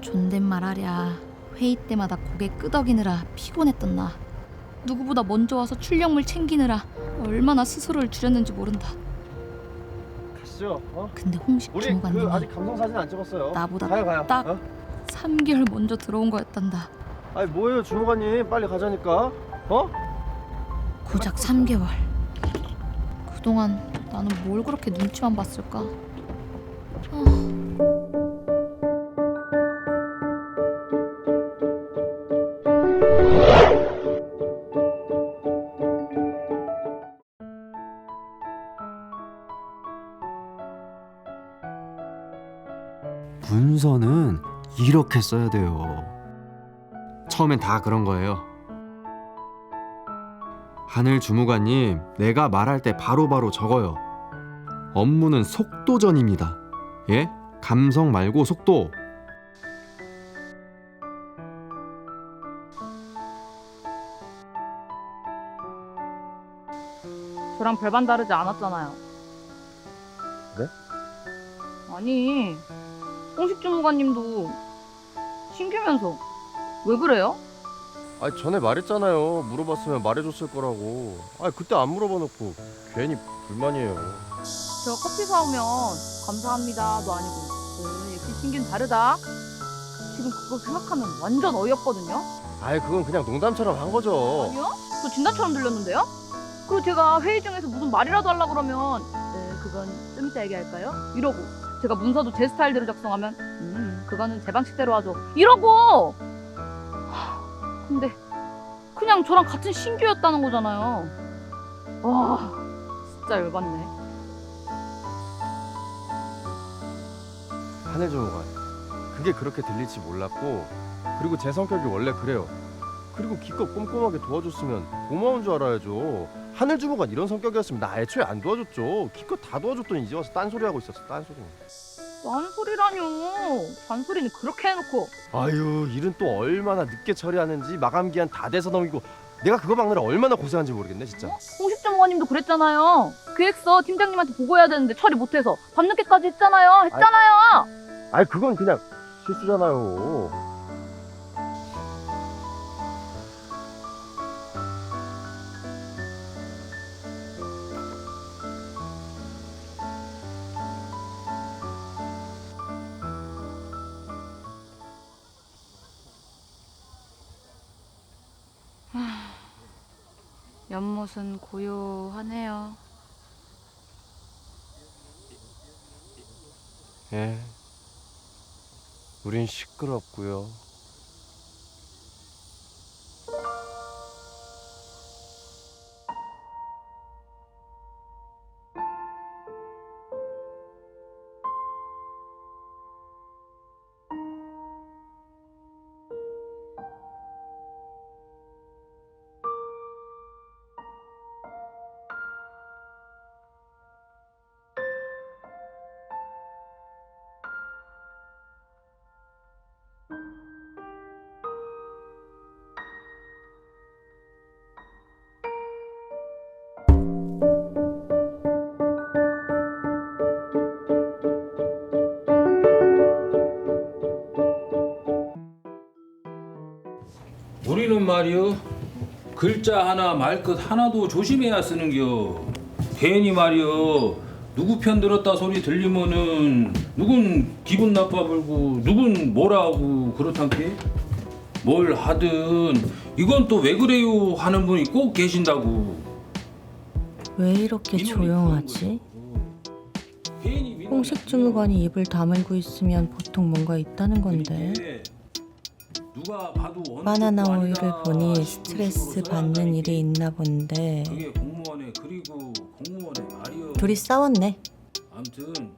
존댓말 하랴 회의 때마다 고개 끄덕이느라 피곤했던 나 누구보다 먼저 와서 출력물 챙기느라 얼마나 스스로를 줄였는지 모른다 가시죠. 어? 근데 홍식 우리 주무관님이 그 아직 감성 사진 안 찍었어요. 나보다 가요 가요. 딱- 어? 3개월 먼저 들어온 거였단다 아니 뭐예요 주무관님 빨리 가자니까. 어? 고작 3개월 그동안 나는 뭘 그렇게 눈치만 봤을까 아, 문서는 이렇게 써야 돼요. 처음엔 다 그런 거예요. 하늘 주무관님, 내가 말할 때 바로 바로 적어요. 업무는 속도전입니다. 예? 감성 말고 속도. 저랑 별반 다르지 않았잖아요. 네? 아니, 홍식 주무관님도 신규면서 왜 그래요? 아니 전에 말했잖아요. 물어봤으면 말해줬을 거라고. 아니 그때 안 물어봐놓고 괜히 불만이에요. 제가 커피 사오면 감사합니다도 아니고 음, 역시 신규는 다르다. 지금 그거 생각하면 완전 어이없거든요. 아이 그건 그냥 농담처럼 한 거죠. 아니요? 저 진담처럼 들렸는데요? 그리고 제가 회의 중에서 무슨 말이라도 하려고 그러면 네, 그건 좀 이따 얘기할까요? 이러고 제가 문서도 제 스타일대로 작성하면 음, 그거는 제 방식대로 하죠. 이러고 하, 근데 그냥 저랑 같은 신규였다는 거잖아요. 와, 진짜 열받네. 하늘 주무관. 그게 그렇게 들릴지 몰랐고 그리고 제 성격이 원래 그래요. 그리고 기껏 꼼꼼하게 도와줬으면 고마운 줄 알아야죠. 하늘 주무관 이런 성격이었으면 나 애초에 안 도와줬죠. 기껏 다 도와줬더니 이제 와서 딴소리 하고 있었어. 딴소리. 딴소리라뇨. 잔소리는 그렇게 해놓고 아유 일은 또 얼마나 늦게 처리하는지 마감 기한 다 돼서 넘기고 내가 그거 막느라 얼마나 고생한지 모르겠네 진짜. 홍식 전무관님도 그랬잖아요. 계획서 팀장님한테 보고해야 되는데 처리 못해서 밤늦게까지 했잖아요. 했잖아요. 아이 그건 그냥 실수잖아요. 연못은 고요하네요 예. 우린 시끄럽고요. 우리는 말이요. 글자 하나 말끝 하나도 조심해야 쓰는겨. 괜히 말이요. 누구 편 들었다 소리 들리면은 누군 기분 나빠 불고 누군 뭐라 하고 그렇단께? 뭘 하든 이건 또 왜 그래요 하는 분이 꼭 계신다고. 왜 이렇게 조용하지? 괜히 민원이 홍식 주무관이 입을 다물고 있으면 보통 뭔가 있다는 건데. 원톱도 바나나 오일을 보니 스트레스 받는 일이 있나 본데. 둘이 싸웠네. 아무튼